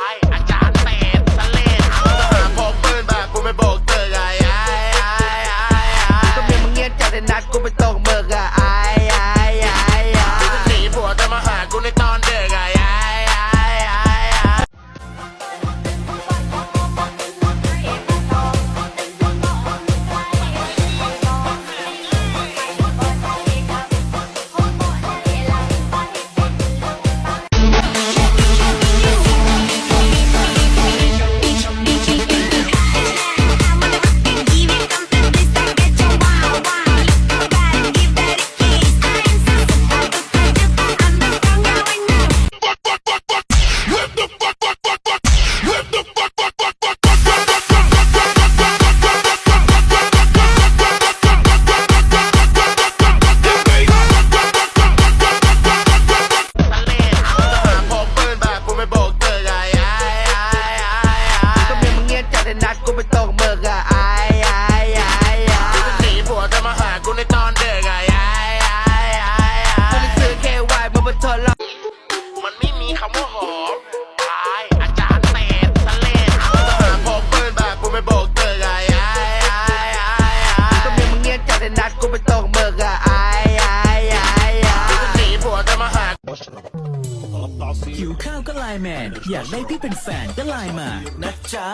I มว่หตายอาจารย์เตะทะเลทหารพกปืนแบบกูไม่โบกเตือนไอ้ไอ้ไอ้ไอ้ก็มีมึงเงียบจัดในนัดกูไปตกเบิกอะไอ้ไอ้ไอ้ไอ้ไอ้สีผัวจะมาหาหิวข้าวก็ไลน์แมน อยากได้พี่เป็นแฟนก็ไลน์มานะจ๊ะ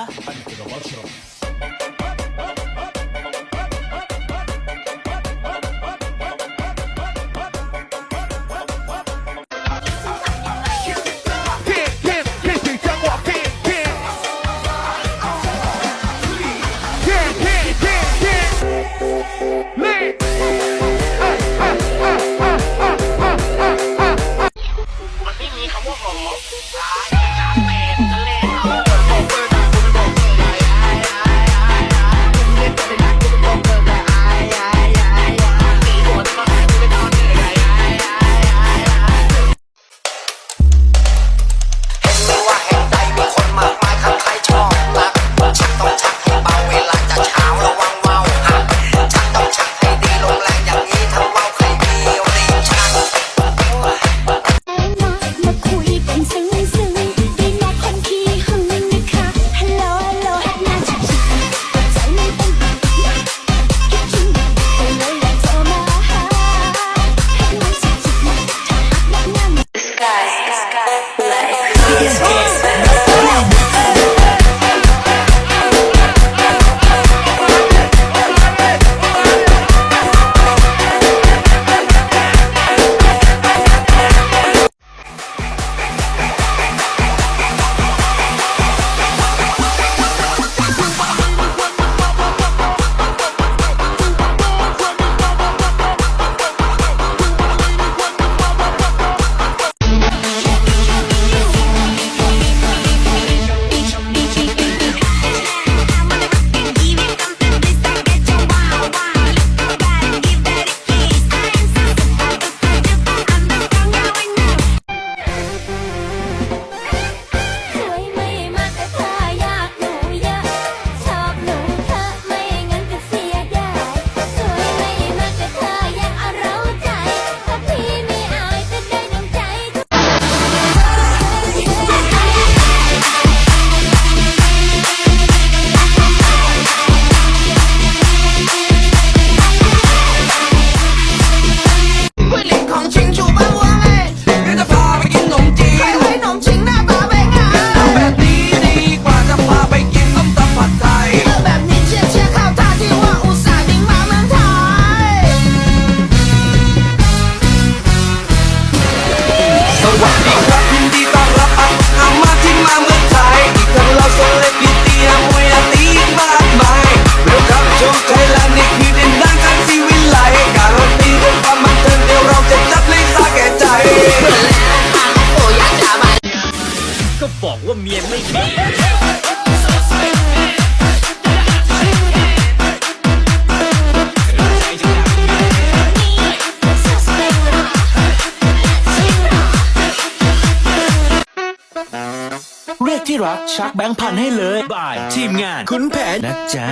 ที่รักชักแบงค์พันให้เลยบายทีมงานคุณแผนนะจ๊ะ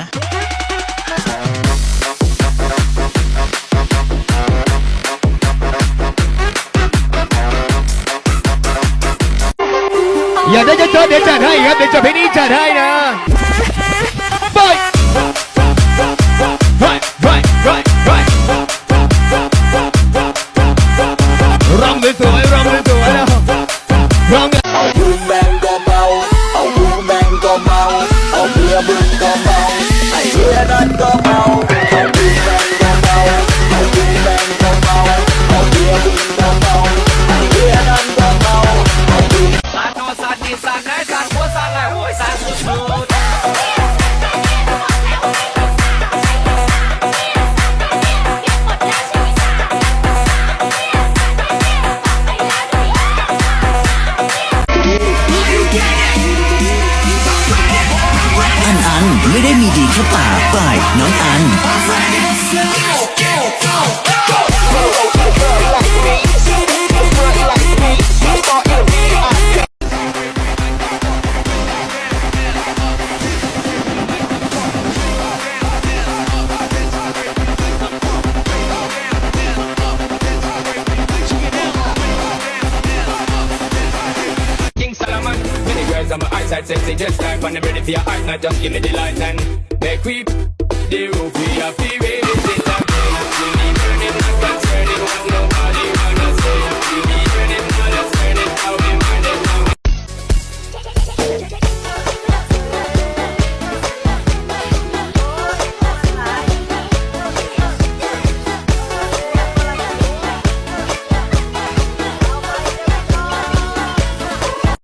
อยากได้จะเจอะเดี๋ยวจัดให้ครับเดี๋ยวจะพลงนี้จัดให้นะ your brain come out. I hear that come out. น้องอัน King Solomon. Many girls on my eyesight, sexy just I'm ready for your eyes, just give me the light and make the roof, we have to raise it.